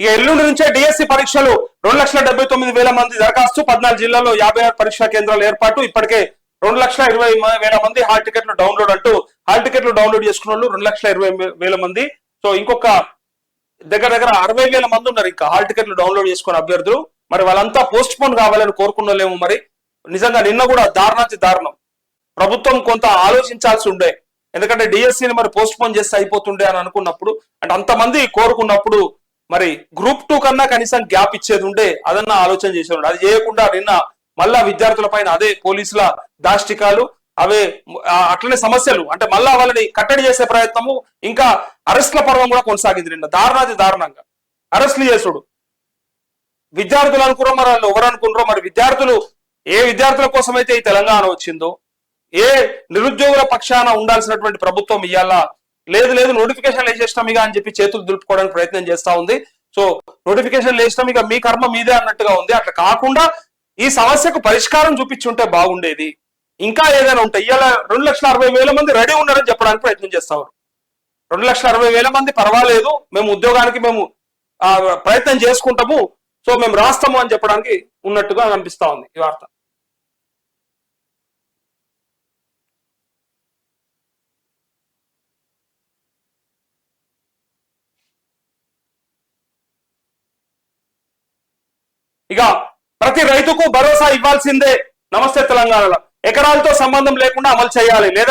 ఇక ఎల్లుండి నుంచే డిఎస్సి పరీక్షలు రెండు లక్షల డెబ్బై తొమ్మిది వేల మంది దరఖాస్తు. పద్నాలుగు జిల్లాల్లో యాభై ఆరు పరీక్షా కేంద్రాల ఏర్పాటు. ఇప్పటికే రెండు లక్షల ఇరవై వేల మంది హాల్ టికెట్లు డౌన్లోడ్ అంటూ హాల్ టికెట్లు డౌన్లోడ్ చేసుకున్న వాళ్ళు రెండు లక్షల ఇరవై వేల మంది. సో ఇంకొక దగ్గర దగ్గర అరవై వేల మంది ఉన్నారు ఇంకా హాల్ టికెట్లు డౌన్లోడ్ చేసుకున్న అభ్యర్థులు. మరి వాళ్ళంతా పోస్ట్ పోన్ కావాలని కోరుకున్నలేము మరి. నిజంగా నిన్న కూడా దారుణాతి దారుణం. ప్రభుత్వం కొంత ఆలోచించాల్సి ఉండే. ఎందుకంటే డిఎస్సిని మరి పోస్ట్ పోన్ చేస్తే అయిపోతుండే అని అనుకున్నప్పుడు అంటే అంతమంది కోరుకున్నప్పుడు మరి గ్రూప్ టూ కన్నా కనీసం గ్యాప్ ఇచ్చేది ఉండే అదన్నా ఆలోచన చేసేవాడు. అది చేయకుండా నిన్న మళ్ళా విద్యార్థుల పైన అదే పోలీసుల దాష్టికాలు అవే అట్లనే సమస్యలు. అంటే మళ్ళా వాళ్ళని కట్టడి చేసే ప్రయత్నము ఇంకా అరెస్ట్ల పర్వం కూడా కొనసాగింది నిన్న. దారుణాది దారుణంగా. అరెస్ట్లు చేసుడు విద్యార్థులు అనుకున్నారో మరి వాళ్ళు ఎవరు అనుకున్నారో మరి విద్యార్థులు ఏ విద్యార్థుల కోసం అయితే ఈ తెలంగాణ వచ్చిందో ఏ నిరుద్యోగుల పక్షాన ఉండాల్సినటువంటి ప్రభుత్వం ఇవాళ లేదు లేదు నోటిఫికేషన్ వేసేసినాం ఇక అని చెప్పి చేతులు దులుపుకోవడానికి ప్రయత్నం చేస్తా ఉంది. సో నోటిఫికేషన్ వేసినాం ఇక మీ కర్మ మీదే అన్నట్టుగా ఉంది. అట్లా కాకుండా ఈ సమస్యకు పరిష్కారం చూపించుంటే బాగుండేది. ఇంకా ఏదైనా ఉంటాయి ఇవాళ రెండు లక్షల అరవై వేల మంది రెడీ ఉన్నారని చెప్పడానికి ప్రయత్నం చేస్తాం రెండు లక్షల అరవై వేల మంది పర్వాలేదు మేము ఉద్యోగానికి మేము ప్రయత్నం చేసుకుంటాము సో మేము రాస్తాము అని చెప్పడానికి ఉన్నట్టుగా అనిపిస్తా ఉంది ఈ వార్త. ఇక ప్రతి రైతుకు భరోసా ఇవ్వాల్సిందే నమస్తే తెలంగాణలో. ఎకరాలతో సంబంధం లేకుండా అమలు చేయాలి. లేదా